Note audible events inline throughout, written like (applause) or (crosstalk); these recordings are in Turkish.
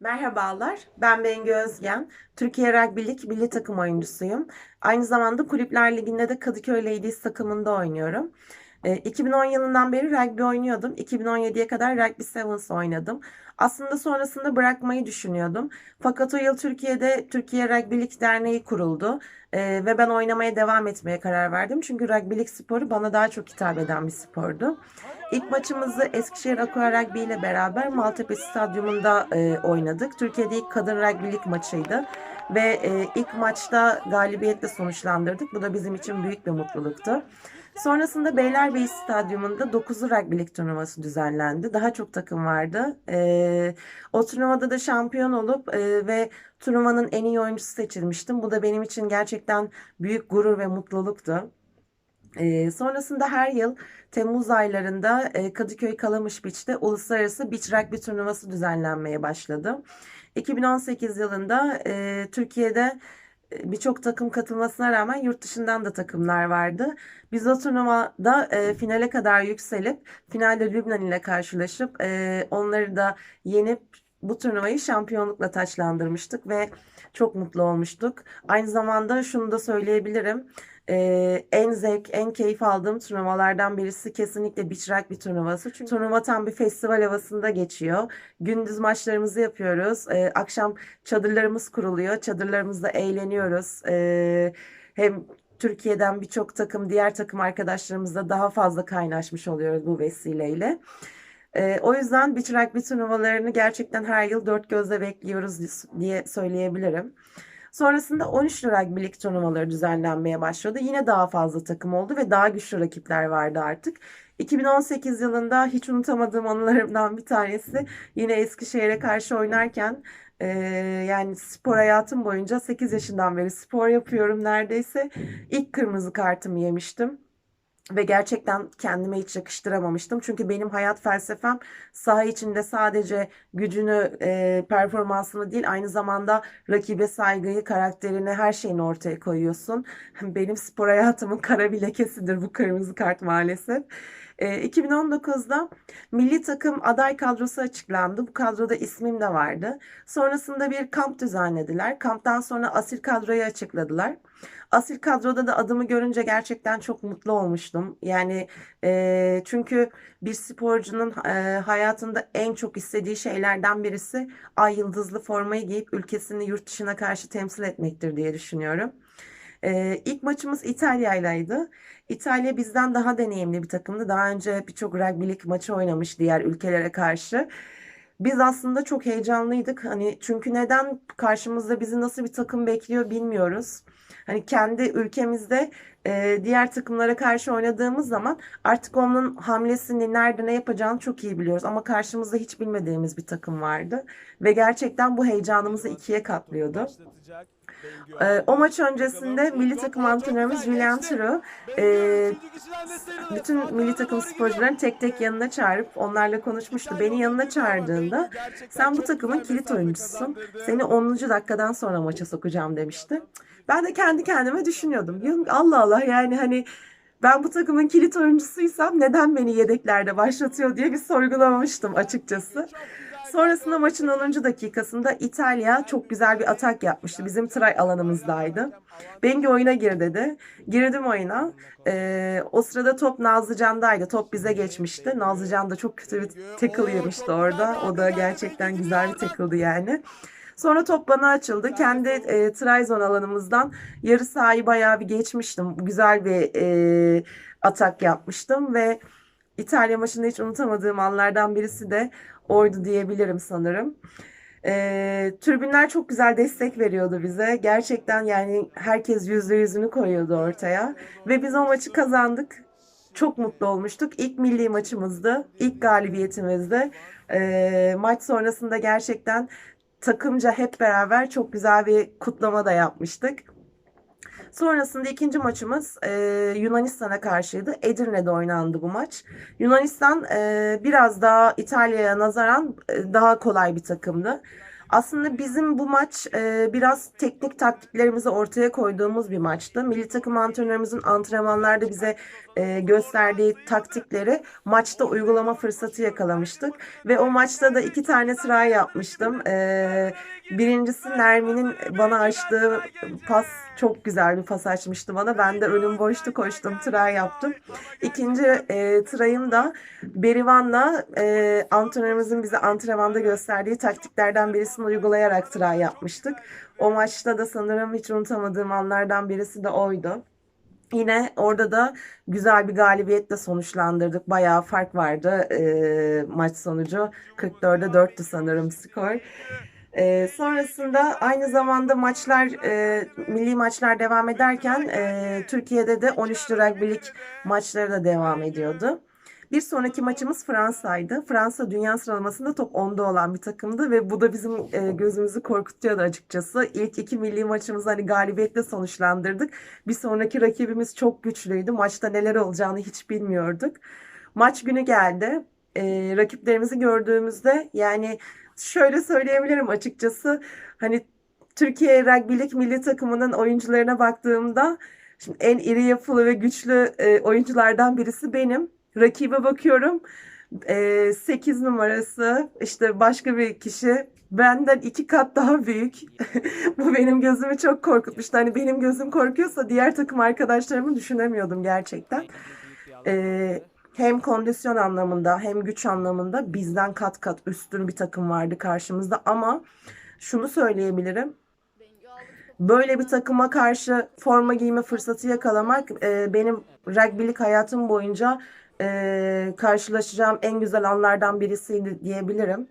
Merhabalar, ben Bengü Özgen. Türkiye Rugby Lig milli takım oyuncusuyum. Aynı zamanda Kulüpler Ligi'nde de Kadıköy Ladies takımında oynuyorum. Ee, 2010 yılından beri rugby oynuyordum. 2017'ye kadar Rugby Sevens oynadım. Aslında sonrasında bırakmayı düşünüyordum. Fakat o yıl Türkiye'de Türkiye Rugby Derneği kuruldu. Ee, ve ben oynamaya devam etmeye karar verdim. Çünkü rugby lig sporu bana daha çok hitap eden bir spordu. İlk maçımızı Eskişehir Aqua Rugby ile beraber Maltepe Stadyumunda e, oynadık. Türkiye'de ilk kadın rugby lig maçıydı. Ve e, ilk maçta galibiyetle sonuçlandırdık. Bu da bizim için büyük bir mutluluktu. Sonrasında Beylerbeyi Stadyumunda 9'lu rugby lig turnuvası düzenlendi. Daha çok takım vardı. E, o turnuvada da şampiyon olup e, ve turnuvanın en iyi oyuncusu seçilmiştim. Bu da benim için gerçekten büyük gurur ve mutluluktu. Ee, sonrasında her yıl Temmuz aylarında e, Kadıköy Kalamış Beach'te Uluslararası Beach Rugby turnuvası düzenlenmeye başladı. 2018 yılında e, Türkiye'de e, birçok takım katılmasına rağmen yurt dışından da takımlar vardı. Biz o turnuvada e, finale kadar yükselip finalde Lübnan ile karşılaşıp e, onları da yenip bu turnuvayı şampiyonlukla taçlandırmıştık ve çok mutlu olmuştuk. Aynı zamanda şunu da söyleyebilirim. Ee, en zevk, en keyif aldığım turnuvalardan birisi kesinlikle Beach Rugby turnuvası. Çünkü turnuva tam bir festival havasında geçiyor. Gündüz maçlarımızı yapıyoruz. Ee, akşam çadırlarımız kuruluyor. Çadırlarımızda eğleniyoruz. Ee, hem Türkiye'den birçok takım, diğer takım arkadaşlarımızla daha fazla kaynaşmış oluyoruz bu vesileyle. Ee, o yüzden beach rugby turnuvalarını gerçekten her yıl dört gözle bekliyoruz diye söyleyebilirim. Sonrasında 13 rugby lig turnuvaları düzenlenmeye başladı. Yine daha fazla takım oldu ve daha güçlü rakipler vardı artık. 2018 yılında hiç unutamadığım anılarımdan bir tanesi yine Eskişehir'e karşı oynarken e, yani spor hayatım boyunca 8 yaşından beri spor yapıyorum neredeyse. İlk kırmızı kartımı yemiştim. Ve gerçekten kendime hiç yakıştıramamıştım. Çünkü benim hayat felsefem saha içinde sadece gücünü, e, performansını değil aynı zamanda rakibe saygıyı, karakterini, her şeyini ortaya koyuyorsun. (laughs) Benim spor hayatımın kara bir lekesidir bu kırmızı kart maalesef. E, 2019'da milli takım aday kadrosu açıklandı. Bu kadroda ismim de vardı. Sonrasında bir kamp düzenlediler. Kamptan sonra asil kadroyu açıkladılar. Asil kadroda da adımı görünce gerçekten çok mutlu olmuştum. Yani e, çünkü bir sporcunun e, hayatında en çok istediği şeylerden birisi ay yıldızlı formayı giyip ülkesini yurt dışına karşı temsil etmektir diye düşünüyorum. E, ilk maçımız İtalya'ylaydı. İtalya bizden daha deneyimli bir takımdı. Daha önce birçok rugby lig maçı oynamış diğer ülkelere karşı. Biz aslında çok heyecanlıydık. Hani çünkü neden karşımızda bizi nasıl bir takım bekliyor bilmiyoruz. Hani kendi ülkemizde e, diğer takımlara karşı oynadığımız zaman artık onun hamlesini nerede ne yapacağını çok iyi biliyoruz. Ama karşımızda hiç bilmediğimiz bir takım vardı. Ve gerçekten bu heyecanımızı ikiye katlıyordu. Ee, o maç öncesinde milli takım antrenörümüz Julian Turu e, bütün milli takım sporcularını tek tek yanına çağırıp onlarla konuşmuştu. Beni yanına çağırdığında sen bu takımın kilit oyuncususun. Seni 10. dakikadan sonra maça sokacağım demişti. Ben de kendi kendime düşünüyordum. Allah Allah yani hani ben bu takımın kilit oyuncusuysam neden beni yedeklerde başlatıyor diye bir sorgulamamıştım açıkçası. Sonrasında maçın 10. dakikasında İtalya çok güzel bir atak yapmıştı. Bizim try alanımızdaydı. Bengi oyuna gir dedi. Girdim oyuna. Ee, o sırada top Nazlıcan'daydı. Top bize geçmişti. Nazlıcan da çok kötü bir tackle yemişti orada. O da gerçekten güzel bir tackle'dı yani. Sonra top bana açıldı. Kendi e, try alanımızdan yarı sahayı bayağı bir geçmiştim. Güzel bir e, atak yapmıştım ve İtalya maçında hiç unutamadığım anlardan birisi de oydu diyebilirim sanırım. E, tribünler çok güzel destek veriyordu bize. Gerçekten yani herkes yüzde yüzünü koyuyordu ortaya. Ve biz o maçı kazandık. Çok mutlu olmuştuk. İlk milli maçımızdı. ilk galibiyetimizdi. E, maç sonrasında gerçekten takımca hep beraber çok güzel bir kutlama da yapmıştık. Sonrasında ikinci maçımız e, Yunanistan'a karşıydı. Edirne'de oynandı bu maç. Yunanistan e, biraz daha İtalya'ya nazaran e, daha kolay bir takımdı. Aslında bizim bu maç e, biraz teknik taktiklerimizi ortaya koyduğumuz bir maçtı. Milli takım antrenörümüzün antrenmanlarda bize e, gösterdiği taktikleri maçta uygulama fırsatı yakalamıştık. Ve o maçta da iki tane try yapmıştım. E, birincisi Nermin'in bana açtığı pas çok güzel bir pas açmıştı bana. Ben de önüm boştu koştum, try yaptım. İkinci e, try'ım da Berivan'la e, antrenörümüzün bize antrenmanda gösterdiği taktiklerden birisini uygulayarak try yapmıştık. O maçta da sanırım hiç unutamadığım anlardan birisi de oydu. Yine orada da güzel bir galibiyetle sonuçlandırdık. Bayağı fark vardı e, maç sonucu. 44'e 4'tü sanırım skor. E, sonrasında aynı zamanda maçlar, e, milli maçlar devam ederken e, Türkiye'de de 13 rugby'lik maçları da devam ediyordu. Bir sonraki maçımız Fransa'ydı. Fransa dünya sıralamasında top 10'da olan bir takımdı ve bu da bizim e, gözümüzü korkutuyordu açıkçası. İlk iki milli maçımızı hani galibiyetle sonuçlandırdık. Bir sonraki rakibimiz çok güçlüydü. Maçta neler olacağını hiç bilmiyorduk. Maç günü geldi. E, rakiplerimizi gördüğümüzde yani şöyle söyleyebilirim açıkçası. Hani Türkiye Rugby'lik milli takımının oyuncularına baktığımda şimdi en iri yapılı ve güçlü e, oyunculardan birisi benim. Rakibe bakıyorum. E, 8 numarası işte başka bir kişi benden iki kat daha büyük. (laughs) Bu benim gözümü çok korkutmuştu. Hani benim gözüm korkuyorsa diğer takım arkadaşlarımı düşünemiyordum gerçekten. E, hem kondisyon anlamında hem güç anlamında bizden kat kat üstün bir takım vardı karşımızda ama şunu söyleyebilirim. Böyle bir takıma karşı forma giyme fırsatı yakalamak e, benim rugby'lik hayatım boyunca e, karşılaşacağım en güzel anlardan birisiydi diyebilirim.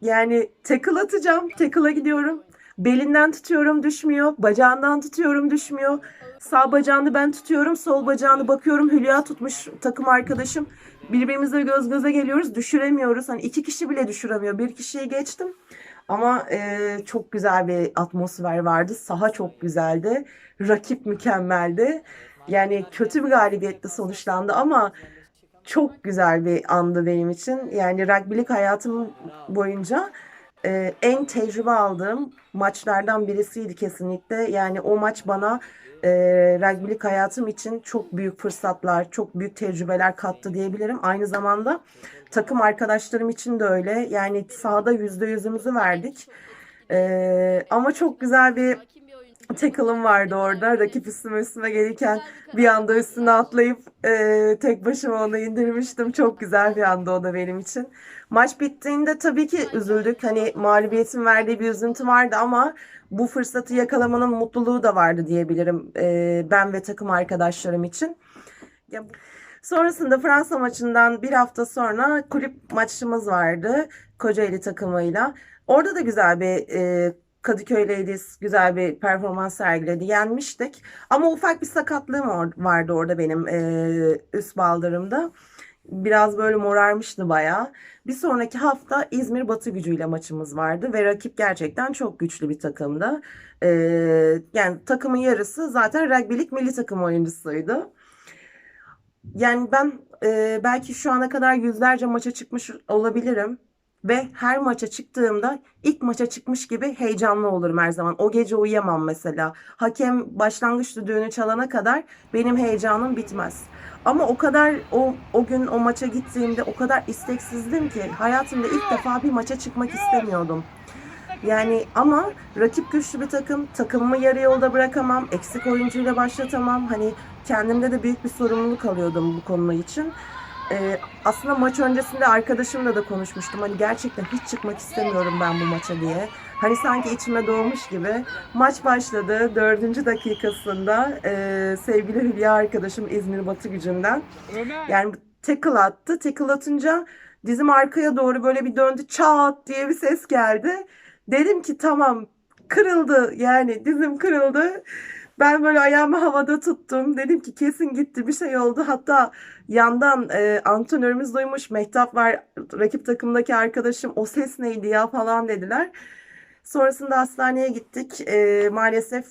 Yani tackle atacağım, tackle'a gidiyorum. Belinden tutuyorum düşmüyor, bacağından tutuyorum düşmüyor. Sağ bacağını ben tutuyorum, sol bacağını bakıyorum Hülya tutmuş takım arkadaşım. Birbirimizle göz göze geliyoruz, düşüremiyoruz. Hani iki kişi bile düşüremiyor. Bir kişiyi geçtim. Ama e, çok güzel bir atmosfer vardı. Saha çok güzeldi. Rakip mükemmeldi. Yani kötü bir galibiyetle sonuçlandı ama çok güzel bir andı benim için. Yani rugby'lik hayatım boyunca e, en tecrübe aldığım maçlardan birisiydi kesinlikle. Yani o maç bana e, rugby'lik hayatım için çok büyük fırsatlar, çok büyük tecrübeler kattı diyebilirim. Aynı zamanda takım arkadaşlarım için de öyle. Yani sahada yüzde yüzümüzü verdik. E, ama çok güzel bir tackle'ım vardı orada. Rakip üstüme üstüme gelirken bir anda üstüne atlayıp e, tek başıma onu indirmiştim. Çok güzel bir anda o da benim için. Maç bittiğinde tabii ki üzüldük. Hani mağlubiyetin verdiği bir üzüntü vardı ama bu fırsatı yakalamanın mutluluğu da vardı diyebilirim e, ben ve takım arkadaşlarım için. Ya, sonrasında Fransa maçından bir hafta sonra kulüp maçımız vardı Kocaeli takımıyla. Orada da güzel bir e, Kadıköy Ladies güzel bir performans sergiledi. Yenmiştik. Ama ufak bir sakatlığım vardı orada benim e, üst baldırımda. Biraz böyle morarmıştı bayağı. Bir sonraki hafta İzmir Batı gücüyle maçımız vardı ve rakip gerçekten çok güçlü bir takımdı. E, yani takımın yarısı zaten rugby'lik milli takım oyuncusuydu. Yani ben e, belki şu ana kadar yüzlerce maça çıkmış olabilirim. Ve her maça çıktığımda ilk maça çıkmış gibi heyecanlı olurum her zaman. O gece uyuyamam mesela. Hakem başlangıç düdüğünü çalana kadar benim heyecanım bitmez. Ama o kadar o, o gün o maça gittiğimde o kadar isteksizdim ki hayatımda ilk defa bir maça çıkmak istemiyordum. Yani ama rakip güçlü bir takım, takımımı yarı yolda bırakamam, eksik oyuncuyla başlatamam. Hani kendimde de büyük bir sorumluluk alıyordum bu konu için. Ee, aslında maç öncesinde arkadaşımla da konuşmuştum. Hani gerçekten hiç çıkmak istemiyorum ben bu maça diye. Hani sanki içime doğmuş gibi. Maç başladı. Dördüncü dakikasında e, sevgili Hülya arkadaşım İzmir Batı gücünden. Yani tackle attı. Tackle atınca dizim arkaya doğru böyle bir döndü. Çat diye bir ses geldi. Dedim ki tamam kırıldı yani dizim kırıldı. Ben böyle ayağımı havada tuttum. Dedim ki kesin gitti bir şey oldu. Hatta yandan e, antrenörümüz duymuş. Mehtap var rakip takımdaki arkadaşım o ses neydi ya falan dediler. Sonrasında hastaneye gittik. E, maalesef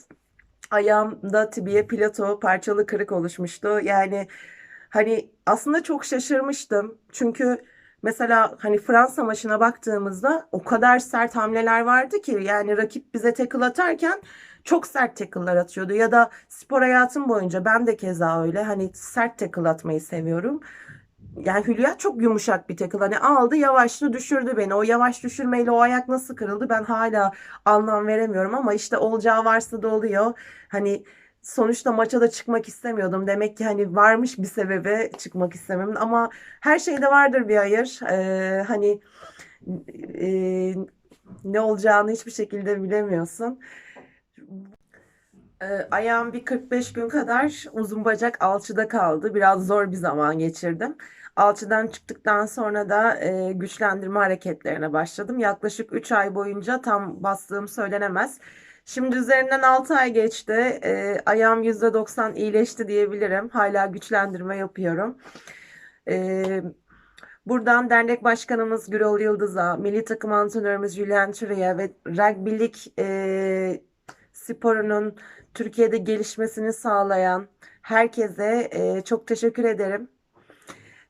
ayağımda tibiye plato parçalı kırık oluşmuştu. Yani hani aslında çok şaşırmıştım. Çünkü Mesela hani Fransa maçına baktığımızda o kadar sert hamleler vardı ki yani rakip bize tackle atarken çok sert tackle'lar atıyordu ya da spor hayatım boyunca ben de keza öyle hani sert tackle atmayı seviyorum. Yani Hülya çok yumuşak bir tackle. Hani aldı yavaşlı düşürdü beni. O yavaş düşürmeyle o ayak nasıl kırıldı ben hala anlam veremiyorum ama işte olacağı varsa da oluyor. Hani sonuçta maça da çıkmak istemiyordum. Demek ki hani varmış bir sebebi çıkmak istemem ama her şeyde vardır bir hayır. Ee, hani e, ne olacağını hiçbir şekilde bilemiyorsun. Ee, ayağım bir 45 gün kadar uzun bacak alçıda kaldı. Biraz zor bir zaman geçirdim. Alçıdan çıktıktan sonra da e, güçlendirme hareketlerine başladım. Yaklaşık 3 ay boyunca tam bastığım söylenemez. Şimdi üzerinden 6 ay geçti. E, ayağım %90 iyileşti diyebilirim. Hala güçlendirme yapıyorum. E, buradan dernek başkanımız Gürol Yıldız'a, milli takım antrenörümüz Julian Türe'ye ve rugbylik e, sporunun Türkiye'de gelişmesini sağlayan herkese e, çok teşekkür ederim.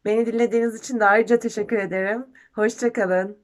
Beni dinlediğiniz için de ayrıca teşekkür ederim. Hoşça kalın.